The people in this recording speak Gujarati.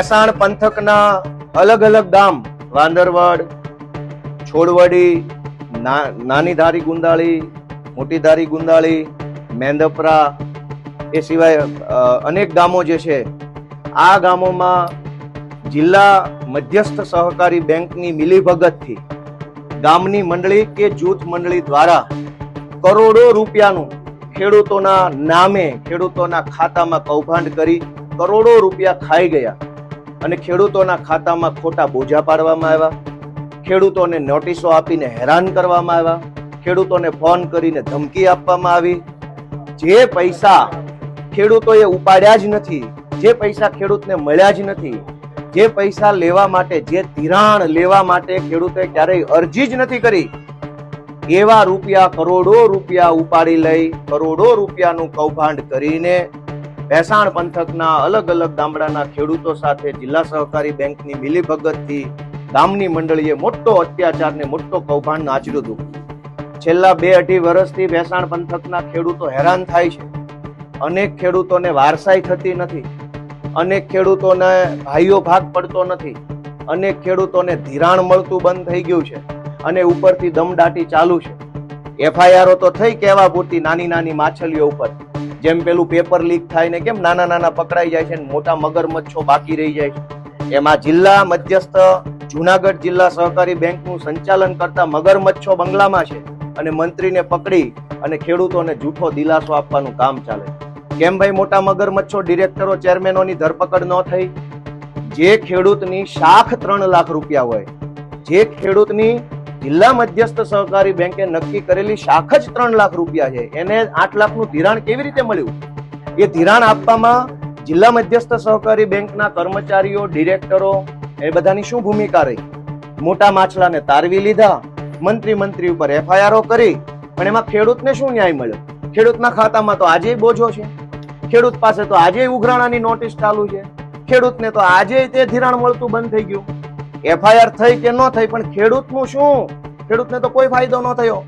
મહેસાણ પંથકના અલગ અલગ ગામ, વાંદરવડ, છોડવડી નાની ધારી ગુંદાળી મોટી ધારી ગુંદાળી, મેંદપરા એ સિવાય અનેક ગામો જે છે, આ ગામોમાં જિલ્લા મધ્યસ્થ સહકારી બેંકની મિલીભગતથી ગામની મંડળી કે જૂથ મંડળી દ્વારા કરોડો રૂપિયાનું ખેડૂતોના નામે ખેડૂતોના ખાતામાં કૌભાંડ કરી કરોડો રૂપિયા ખાઈ ગયા. અને ખેડૂતોના ખાતામાં ખોટા બોજા પાડવામાં આવ્યા. ખેડૂતોને નોટિસો આપીને હેરાન કરવામાં આવ્યા. ખેડૂતોને ફોન કરીને ધમકી આપવામાં આવી. જે પૈસા ખેડૂતોએ ઉપાડ્યા જ નથી, જે પૈસા ખેડૂતને મળ્યા જ નથી, જે પૈસા લેવા માટે, જે ધિરાણ લેવા માટે ખેડૂતે ક્યારેય અરજી જ નથી કરી, એવા રૂપિયા કરોડો રૂપિયા ઉપાડી લઈ, કરોડો રૂપિયાનું કૌભાંડ કરીને ભેસાણ પંથકના અલગ અલગ ગામડાના ખેડૂતો સાથે જિલ્લા સહકારી બેંકની મિલીભગતથી ગામની મંડળીએ મોટો અત્યાચાર ને મોટો કૌભાંડ નાચર્યું હતું. છેલ્લા બે અઢી વર્ષથી ભેસાણ પંથકના ખેડૂતો હેરાન થાય છે. અનેક ખેડૂતોને વારસાઈ થતી નથી. અનેક ખેડૂતોને ભાઈઓ ભાગ પડતો નથી. અનેક ખેડૂતોને ધિરાણ મળતું બંધ થઈ ગયું છે અને ઉપરથી દમદાટી ચાલુ છે. એફઆઈઆરો તો થઈ કેવા પૂરતી નાની નાની માછલીઓ ઉપર. જેમ પેલું પેપર લીક થાય ને કેમ નાના નાના પકડાઈ જાય છે મોટા મગરમચ્છો બાકી રહી જાય છે. એમાં જિલ્લા મધ્યસ્થ જુનાગઢ જિલ્લા સહકારી બેંકનું સંચાલન કરતા મગરમચ્છો બંગલામાં છે અને મંત્રીને પકડી અને ખેડૂતોને જૂઠો દિલાસો આપવાનું કામ ચાલે કેમ ભાઈ મોટા મગરમચ્છો ડિરેક્ટરો ચેરમેનોની ધરપકડ ન થઈ? જે ખેડૂતની શાખ ત્રણ લાખ રૂપિયા હોય, જે ખેડૂતની જિલ્લા મધ્યસ્થ સહકારી બેંકે નક્કી કરેલી શાખ જ ત્રણ લાખ રૂપિયા છે. એને આઠ લાખનું ધિરાણ કેવી રીતે મળ્યું? એ ધિરાણ આપવામાં જિલ્લા મધ્યસ્થ સહકારી બેંકના કર્મચારીઓ, ડિરેક્ટરો, એ બધાની શું ભૂમિકા રહી? મોટા માછલાને તારવી લીધા, મંત્રી મંત્રી ઉપર એફઆઈઆરો કરી, પણ એમાં ખેડૂતને શું ન્યાય મળ્યો? ખેડૂતના ખાતામાં તો આજે બોજો છે. ખેડૂત પાસે તો આજે ઉઘરાણાની નોટિસ ચાલુ છે. ખેડૂતને તો આજે તે ધિરાણ મળતું બંધ થઈ ગયું. એફઆઈઆર થઈ કે ન થઈ, પણ ખેડૂતનું શું? ખેડૂતને તો કોઈ ફાયદો ન થયો.